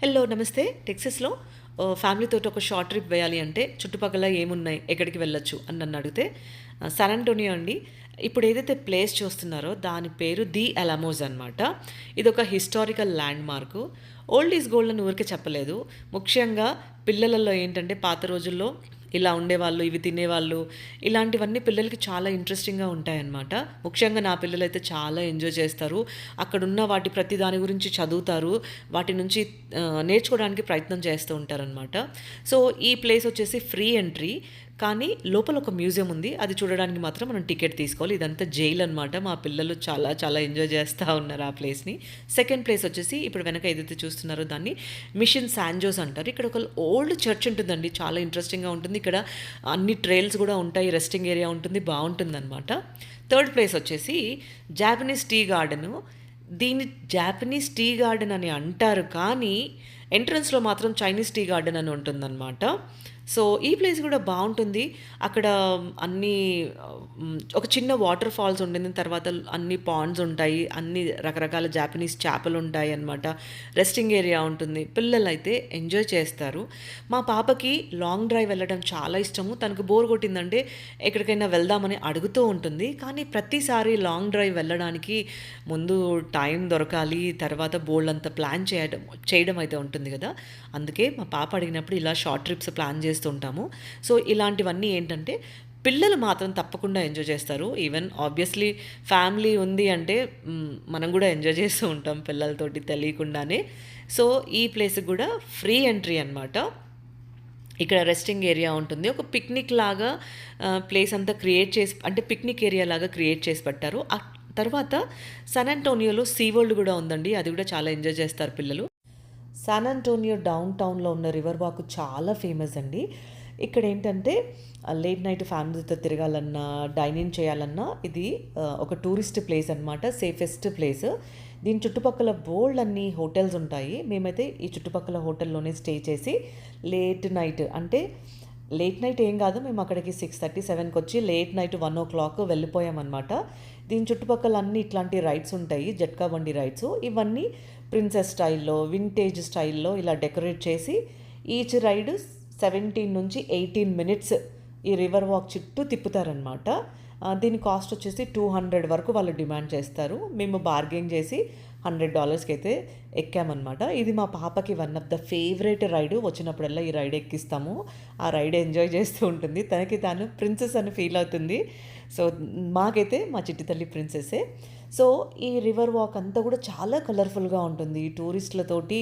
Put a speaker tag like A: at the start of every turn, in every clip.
A: Hello నమస్తే. టెక్సస్లో ఫ్యామిలీతో ఒక షార్ట్ ట్రిప్ వేయాలి అంటే చుట్టుపక్కల ఏమున్నాయి ఎక్కడికి వెళ్ళొచ్చు అని నన్ను అడిగితే ఆ, అంటోనియో అండి. ఇప్పుడు ఏదైతే ప్లేస్ చూస్తున్నారో దాని పేరు ది అలమోజ్ అనమాట ఇది ఒక historical landmark old is gold అని ఊరికే చెప్పలేదు. ముఖ్యంగా పిల్లలలో ఏంటంటే పాత రోజుల్లో ఇలా ఉండేవాళ్ళు ఇవి తినేవాళ్ళు. ఇలాంటివన్నీ పిల్లలకి చాలా ఇంట్రెస్టింగ్గా ఉంటాయన్నమాట. ముఖ్యంగా నా పిల్లలు అయితే చాలా ఎంజాయ్ చేస్తారు. అక్కడున్న వాటి ప్రతి దాని గురించి చదువుతారు. వాటి నుంచి నేర్చుకోవడానికి ప్రయత్నం చేస్తూ ఉంటారనమాట సో ఈ ప్లేస్ వచ్చేసి ఫ్రీ ఎంట్రీ కానీ లోపల ఒక మ్యూజియం ఉంది. అది చూడడానికి మాత్రం మనం టికెట్ తీసుకోవాలి. ఇదంతా జైలు అనమాట మా పిల్లలు చాలా చాలా ఎంజాయ్ చేస్తూ ఉన్నారు ఆ ప్లేస్ని సెకండ్ ప్లేస్ వచ్చేసి ఇప్పుడు వెనక ఏదైతే చూస్తున్నారో దాన్ని మిషన్ శాంజోస్ అంటారు. ఇక్కడ ఒక ఓల్డ్ చర్చ్ ఉంటుందండి. చాలా ఇంట్రెస్టింగ్గా ఉంటుంది. ఇక్కడ అన్ని ట్రైల్స్ కూడా ఉంటాయి. రెస్టింగ్ ఏరియా ఉంటుంది. బాగుంటుందన్నమాట. థర్డ్ ప్లేస్ వచ్చేసి జాపనీస్ టీ గార్డెను. దీన్ని జాపనీస్ టీ గార్డెన్ అని అంటారు. కానీ ఎంట్రన్స్లో మాత్రం చైనీస్ టీ గార్డెన్ అని ఉంటుందన్నమాట. సో ఈ ప్లేస్ కూడా బాగుంటుంది. అక్కడ అన్ని ఒక చిన్న వాటర్ ఫాల్స్ ఉంటుంది తర్వాత అన్ని పాండ్స్ ఉంటాయి. అన్ని రకరకాల జాపనీస్ చేపలు ఉంటాయి అన్నమాట. రెస్టింగ్ ఏరియా ఉంటుంది. పిల్లలు అయితే ఎంజాయ్ చేస్తారు. మా పాపకి లాంగ్ డ్రైవ్ వెళ్ళడం చాలా ఇష్టము. తనకు బోర్ కొట్టిందంటే ఎక్కడికైనా వెళ్దామని అడుగుతూ ఉంటుంది. కానీ ప్రతిసారి లాంగ్ డ్రైవ్ వెళ్ళడానికి ముందు టైం దొరకాలి. తర్వాత బోల్డ్ అంతా ప్లాన్ చేయడం చేయడం అయితే ఉంటుంది కదా. అందుకే మా పాప అడిగినప్పుడు ఇలా షార్ట్ ట్రిప్స్ ప్లాన్ ఉంటాము సో ఇలాంటివన్నీ ఏంటంటే పిల్లలు మాత్రం తప్పకుండా ఎంజాయ్ చేస్తారు. ఈవెన్ ఆబ్వియస్లీ ఫ్యామిలీ ఉంది అంటే మనం కూడా ఎంజాయ్ చేస్తూ ఉంటాం పిల్లలతోటి తెలియకుండానే. సో ఈ ప్లేస్కి కూడా ఫ్రీ ఎంట్రీ అనమాట ఇక్కడ రెస్టింగ్ ఏరియా ఉంటుంది. ఒక పిక్నిక్ లాగా ప్లేస్ అంతా క్రియేట్ చేసి అంటే పిక్నిక్ ఏరియా లాగా క్రియేట్ చేసి పెట్టారు. తర్వాత సన్ అంటోనియోలో సీ వరల్డ్ కూడా ఉందండి. అది కూడా చాలా ఎంజాయ్ చేస్తారు పిల్లలు. శాన్ అంటోనియో డౌన్ టౌన్లో ఉన్న రివర్ వాక్ చాలా ఫేమస్ అండి. ఇక్కడ ఏంటంటే లేట్ నైట్ ఫ్యామిలీతో తిరగాలన్నా డైనింగ్ చేయాలన్నా ఇది ఒక టూరిస్ట్ ప్లేస్ అన్నమాట సేఫెస్ట్ ప్లేస్ దీని చుట్టుపక్కల బోల్డ్ అన్ని హోటల్స్ ఉంటాయి. మేమైతే ఈ చుట్టుపక్కల హోటల్లోనే స్టే చేసి లేట్ నైట్ అంటే లేట్ నైట్ ఏం కాదు మేము అక్కడికి సిక్స్ థర్టీ సెవెన్కి వచ్చి late night one o'clock వెళ్ళిపోయామన్నమాట. దీని చుట్టుపక్కల అన్ని ఇట్లాంటి రైడ్స్ ఉంటాయి జట్కా బండి రైడ్స్ ఇవన్నీ ప్రిన్సెస్ స్టైల్లో వింటేజ్ స్టైల్లో ఇలా డెకరేట్ చేసి ఈచ్ రైడ్ సెవెంటీన్ నుంచి ఎయిటీన్ మినిట్స్ ఈ రివర్ వాక్ చుట్టూ తిప్పుతారనమాట దీని కాస్ట్ వచ్చేసి టూ హండ్రెడ్ వరకు వాళ్ళు డిమాండ్ చేస్తారు. మేము బార్గెన్ చేసి హండ్రెడ్ డాలర్స్కి అయితే ఎక్కామన్నమాట. ఇది మా పాపకి one of the favourite ride. వచ్చినప్పుడల్లా ఈ రైడ్ ఎక్కిస్తాము. ఆ రైడ్ ఎంజాయ్ చేస్తూ ఉంటుంది. తనకి తాను ప్రిన్సెస్ అని ఫీల్ అవుతుంది. సో మాకైతే మా చిట్టి తల్లి ప్రిన్సెస్సే సో ఈ రివర్ వాక్ అంతా కూడా చాలా కలర్ఫుల్గా ఉంటుంది. టూరిస్టులతోటి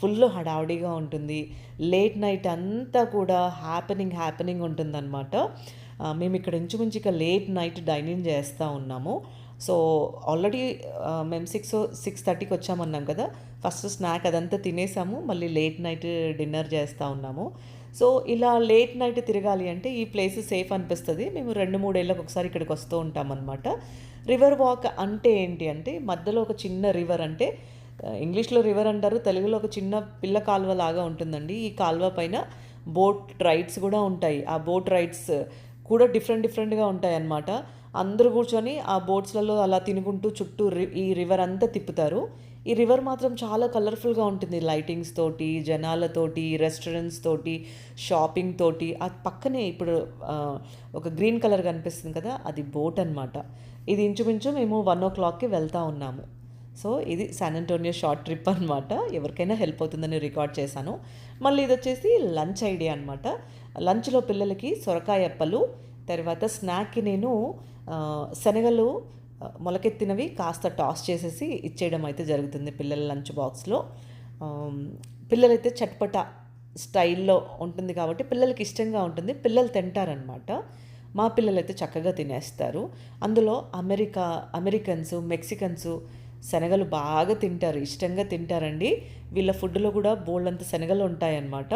A: ఫుల్ హడావుడిగా ఉంటుంది. లేట్ నైట్ అంతా కూడా హ్యాపెనింగ్ హ్యాపెనింగ్ ఉంటుందన్నమాట. మేము ఇక్కడ ఇంచుమించు ఇక లేట్ నైట్ డైనింగ్ చేస్తూ ఉన్నాము. సో ఆల్రెడీ మేము సిక్స్ సిక్స్ థర్టీకి వచ్చామన్నాం కదా. ఫస్ట్ స్నాక్ అదంతా తినేసాము. మళ్ళీ లేట్ నైట్ డిన్నర్ చేస్తూ ఉన్నాము. సో ఇలా లేట్ నైట్ తిరగాలి అంటే ఈ ప్లేస్ సేఫ్ అనిపిస్తుంది. మేము రెండు మూడేళ్ళకి ఒకసారి ఇక్కడికి వస్తూ ఉంటామన్నమాట. రివర్ వాక్ అంటే ఏంటి అంటే మధ్యలో ఒక చిన్న రివర్ అంటే ఇంగ్లీష్లో రివర్ అంటారు. తెలుగులో ఒక చిన్న పిల్ల కాలువ లాగా ఉంటుందండి. ఈ కాలువ పైన బోట్ రైడ్స్ కూడా ఉంటాయి. ఆ బోట్ రైడ్స్ కూడా డిఫరెంట్ డిఫరెంట్గా ఉంటాయి అన్నమాట అందరూ కూర్చొని ఆ బోట్స్లలో అలా తినుకుంటూ చుట్టూ రి- ఈ రివర్ అంతా తిప్పుతారు. ఈ రివర్ మాత్రం చాలా కలర్ఫుల్గా ఉంటుంది. లైటింగ్స్ తోటి జనాలతోటి రెస్టారెంట్స్ తోటి షాపింగ్ తోటి. ఆ పక్కనే ఇప్పుడు ఒక గ్రీన్ కలర్ కనిపిస్తుంది కదా అది బోట్ అనమాట ఇది ఇంచుమించు మేము వన్ ఓ క్లాక్కి వెళ్తూ ఉన్నాము. సో ఇది శాన్ అంటోనియో షార్ట్ ట్రిప్ అనమాట ఎవరికైనా హెల్ప్ అవుతుందని రికార్డ్ చేశాను. మళ్ళీ ఇది వచ్చేసి లంచ్ ఐడియా అనమాట లంచ్లో పిల్లలకి సొరకాయ అప్పలు తర్వాత స్నాక్కి నేను శనగలు మొలకెత్తినవి కాస్త టాస్ చేసేసి ఇచ్చేయడం అయితే జరుగుతుంది పిల్లల లంచ్ బాక్స్లో. పిల్లలైతే చట్పట స్టైల్లో ఉంటుంది కాబట్టి పిల్లలకి ఇష్టంగా ఉంటుంది. పిల్లలు తింటారనమాట మా పిల్లలైతే చక్కగా తినేస్తారు. అందులో అమెరికా అమెరికన్స్ మెక్సికన్స్ శనగలు బాగా తింటారు. ఇష్టంగా తింటారండి. వీళ్ళ ఫుడ్లో కూడా బోల్డ్ అంత శనగలు ఉంటాయన్నమాట.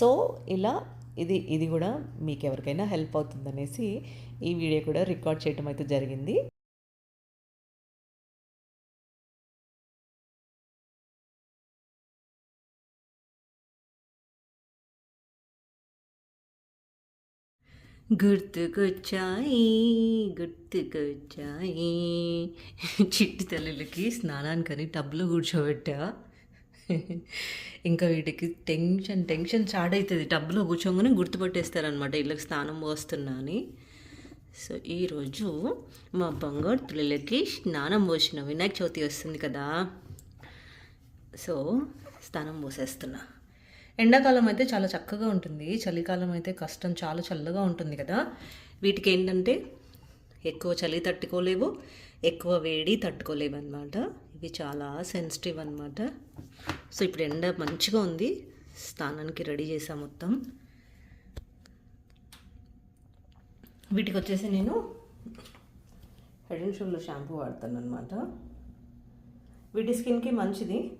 A: సో ఇలా ఇది ఇది కూడా మీకు ఎవరికైనా హెల్ప్ అవుతుందనేసి ఈ వీడియో కూడా రికార్డ్ చేయటం అయితే జరిగింది. గుర్తుకొచ్చాయి గుర్తుకొచ్చాయి. చిట్టి తల్లులకి స్నానానికని టబ్లో కూర్చోబెట్టా.
B: ఇంకా వీటికి టెన్షన్ టెన్షన్ స్టార్ట్ అవుతుంది టబ్లో కూర్చోగానే గుర్తుపట్టేస్తారనమాట ఇళ్ళకి స్నానం పోస్తున్నా అని. సో ఈరోజు మా బంగారు పిల్లలకి స్నానం పోసిన. వినాయక చవితి వస్తుంది కదా. సో స్నానం పోసేస్తున్నా. ఎండాకాలం అయితే చాలా చక్కగా ఉంటుంది. చలికాలం అయితే కష్టం. చాలా చల్లగా ఉంటుంది కదా. వీటికి ఏంటంటే ఎక్కువ చలి తట్టుకోలేవు. ఎక్కువ వేడి తట్టుకోలేవు అనమాట ఇవి చాలా సెన్సిటివ్ అనమాట సో ఇప్పుడు ఎండ మంచిగా ఉంది. స్నానానికి రెడీ చేసా మొత్తం. వీటికి వచ్చేసి నేను హెడ్ అండ్ షోల్డర్ షాంపూ వాడతాను అనమాట వీటి స్కిన్కి మంచిది.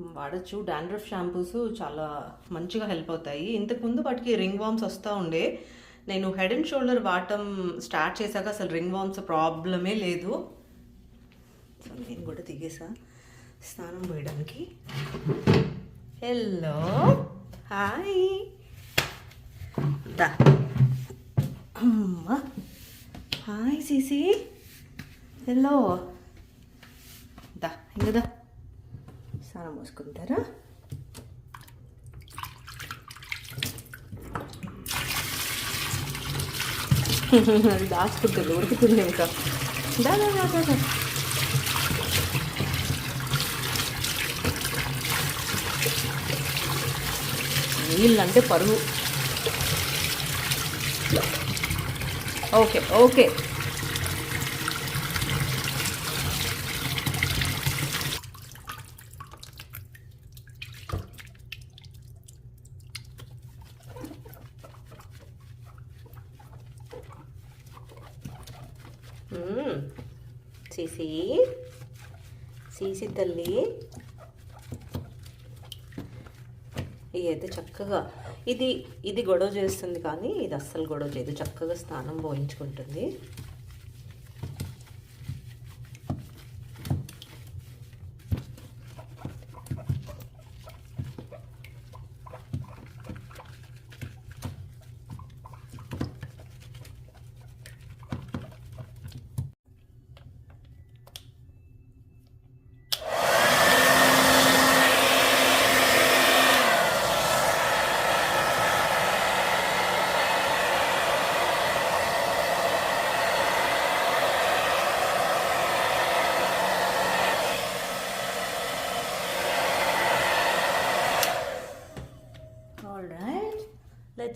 B: వాడచ్చు. డాండ్రఫ్ షాంపూస్ చాలా మంచిగా హెల్ప్ అవుతాయి. ఇంతకుముందు వాటికి రింగ్ వామ్స్ వస్తూ ఉండే. నేను హెడ్ అండ్ షోల్డర్ వాడటం స్టార్ట్ చేశాక అసలు రింగ్ వామ్స్ ప్రాబ్లమే లేదు. సో నేను కూడా దిగేసా స్నానం పోయడానికి. హలో హాయ్ దా. హాయ్ సీసీ హలో దా ఇంకదా స్నానం పోసుకుంటారా? అది దాచుకుంటుంది ఉడుకుతుంది ఇంకా. దా దా దా దా, దా నీళ్ళంటే పరుగు. Okay okay. మ్మ్. సీసీ. సీసీ తల్లి. ఇది అయితే చక్కగా ఇది ఇది గొడవ చేస్తుంది కానీ ఇది అస్సలు గొడవ చేయదు. చక్కగా స్నానం పోయించుకుంటుంది.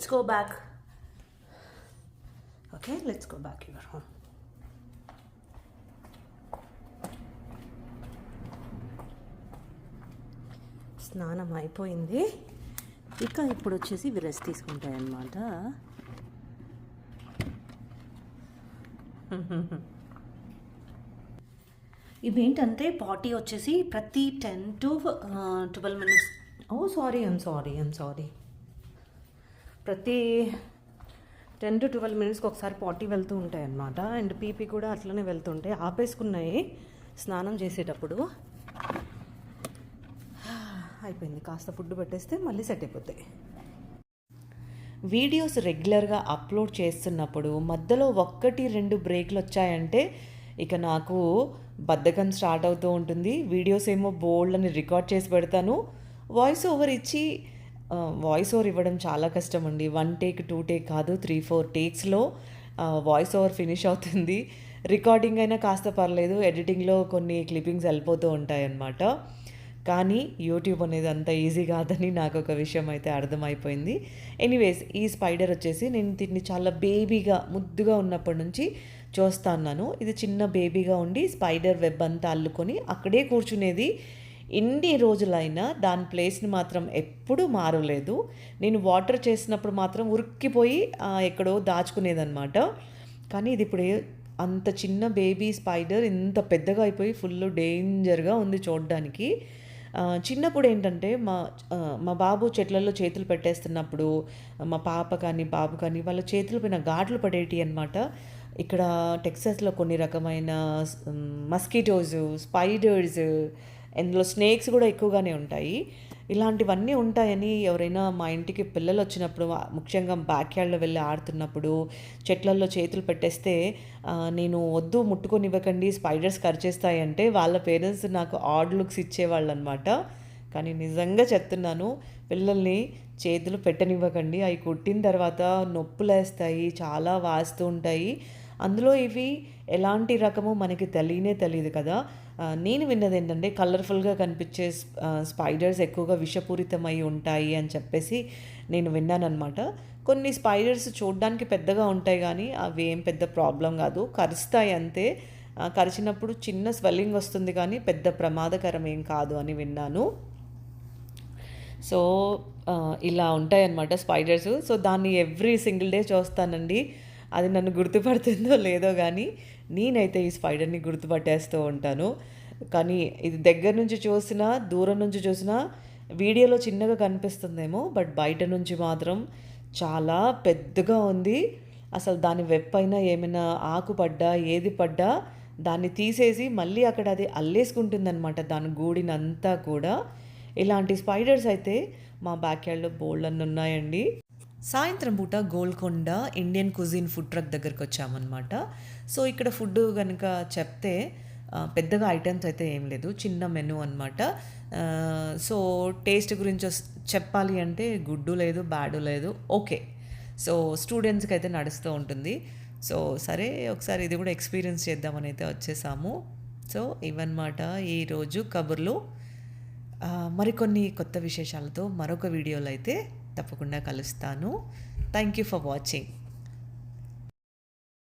B: Let's go back. Okay, let's go back your home. స్నానం అయిపోయింది ఇక ఇప్పుడు వచ్చేసి ఇవి రెస్ట్ తీసుకుంటాయి అన్నమాట ఇవేంటంటే పాటీ వచ్చేసి ప్రతి ten to twelve minutes oh sorry I'm sorry I'm sorry ప్రతి టెన్ టు ట్వెల్వ్ మినిట్స్కి ఒకసారి పాటీ వెళ్తూ ఉంటాయి అన్నమాట. అండ్ పీపీ కూడా అట్లనే వెళ్తుంటాయి. ఆపేసుకున్నాయి స్నానం చేసేటప్పుడు. అయిపోయింది. కాస్త ఫుడ్ పెట్టేస్తే మళ్ళీ సెట్ అయిపోతాయి.
A: వీడియోస్ రెగ్యులర్గా అప్లోడ్ చేస్తున్నప్పుడు మధ్యలో ఒక్కటి రెండు బ్రేక్లు వచ్చాయంటే ఇక నాకు బద్ధకం స్టార్ట్ అవుతూ ఉంటుంది. వీడియోస్ ఏమో బోల్డ్ అని రికార్డ్ చేసి పెడతాను. వాయిస్ ఓవర్ ఇచ్చి వాయిస్ ఓవర్ ఇవ్వడం చాలా కష్టం అండి వన్ టేక్ టూ టేక్ కాదు త్రీ ఫోర్ టేక్స్లో వాయిస్ ఓవర్ ఫినిష్ అవుతుంది. రికార్డింగ్ అయినా కాస్త పర్లేదు ఎడిటింగ్లో కొన్ని క్లిప్పింగ్స్ వెళ్ళిపోతూ ఉంటాయన్నమాట. కానీ యూట్యూబ్ అనేది అంత ఈజీ కాదని నాకు ఒక విషయం అయితే అర్థమైపోయింది. ఎనీవేస్ ఈ స్పైడర్ వచ్చేసి నేను దీన్ని చాలా బేబీగా ముద్దుగా ఉన్నప్పటి నుంచి చూస్తాన్నాను ఇది చిన్న బేబీగా ఉండి స్పైడర్ వెబ్ అంతా అల్లుకొని అక్కడే కూర్చునేది ఎన్ని రోజులైనా దాని ప్లేస్ని మాత్రం ఎప్పుడూ మారలేదు. నేను వాటర్ చేసినప్పుడు మాత్రం ఉరిక్కిపోయి ఎక్కడో దాచుకునేదనమాట కానీ ఇది ఇప్పుడు అంత చిన్న బేబీ స్పైడర్ ఇంత పెద్దగా అయిపోయి ఫుల్ డేంజర్గా ఉంది చూడడానికి. చిన్నప్పుడు ఏంటంటే మా మా బాబు చెట్లలో చేతులు పెట్టేస్తున్నప్పుడు మా పాప కానీ బాబు కానీ వాళ్ళ చేతుల పైన ఘాట్లు పడేటి అనమాట ఇక్కడ టెక్సాస్లో కొన్ని రకమైన మస్కిటోస్ స్పైడర్స్ ఇందులో స్నేక్స్ కూడా ఎక్కువగానే ఉంటాయి. ఇలాంటివన్నీ ఉంటాయని ఎవరైనా మా ఇంటికి పిల్లలు వచ్చినప్పుడు ముఖ్యంగా బ్యాక్ యార్డ్లో వెళ్ళి ఆడుతున్నప్పుడు చెట్లల్లో చేతులు పెట్టేస్తే నేను వద్దు ముట్టుకొనివ్వకండి స్పైడర్స్ కరిచేస్తాయి అంటే వాళ్ళ పేరెంట్స్ నాకు ఆడ్ లుక్స్ ఇచ్చేవాళ్ళు అనమాట కానీ నిజంగా చెప్తున్నాను పిల్లల్ని చేతులు పెట్టనివ్వకండి. అవి కుట్టిన తర్వాత నొప్పులేస్తాయి చాలా వాస్తూ ఉంటాయి. అందులో ఇవి ఎలాంటి రకమో మనకి తెలియనే తెలియదు కదా. నేను విన్నది ఏంటంటే కలర్ఫుల్గా కనిపించే స్పైడర్స్ ఎక్కువగా విషపూరితమై ఉంటాయి అని చెప్పేసి నేను విన్నానమాట కొన్ని స్పైడర్స్ చూడడానికి పెద్దగా ఉంటాయి కానీ అవి ఏం పెద్ద ప్రాబ్లం కాదు. కరుస్తాయి అంతే. కరిచినప్పుడు చిన్న స్వెల్లింగ్ వస్తుంది కానీ పెద్ద ప్రమాదకరం ఏం కాదు అని విన్నాను. సో ఇలా ఉంటాయన్నమాట స్పైడర్స్. సో దాన్ని ఎవ్రీ సింగిల్ డే చూస్తానండి. అది నన్ను గుర్తుపడుతుందో లేదో కానీ నేనైతే ఈ స్పైడర్ని గుర్తుపట్టేస్తూ ఉంటాను. కానీ ఇది దగ్గర నుంచి చూసినా దూరం నుంచి చూసినా వీడియోలో చిన్నగా కనిపిస్తుందేమో బట్ బయట నుంచి మాత్రం చాలా పెద్దగా ఉంది. అసలు దాని వెప్పైన ఏమైనా ఆకు పడ్డా ఏది పడ్డా దాన్ని తీసేసి మళ్ళీ అక్కడ అది అల్లేసుకుంటుందన్నమాట దాని గూడినంతా కూడా. ఇలాంటి స్పైడర్స్ అయితే మా బ్యాక్ యార్డ్లో బోల్డ్ అన్ని ఉన్నాయండి సాయంత్రం పూట Golconda Indian cuisine food truck దగ్గరికి వచ్చామన్నమాట. సో ఇక్కడ ఫుడ్ కనుక చెప్తే పెద్దగా ఐటమ్స్ అయితే ఏం లేదు. చిన్న మెనూ అనమాట సో టేస్ట్ గురించి వస్- చెప్పాలి అంటే గుడ్డు లేదు బ్యాడు లేదు ఓకే. సో స్టూడెంట్స్కి అయితే నడుస్తూ ఉంటుంది. సో సరే ఒకసారి ఇది కూడా ఎక్స్పీరియన్స్ చేద్దామని అయితే వచ్చేసాము. సో ఇవన్నమాట ఈరోజు కబుర్లు. మరికొన్ని కొత్త విశేషాలతో మరొక వీడియోలో అయితే తప్పకుండా కలుస్తాను. Thank you for watching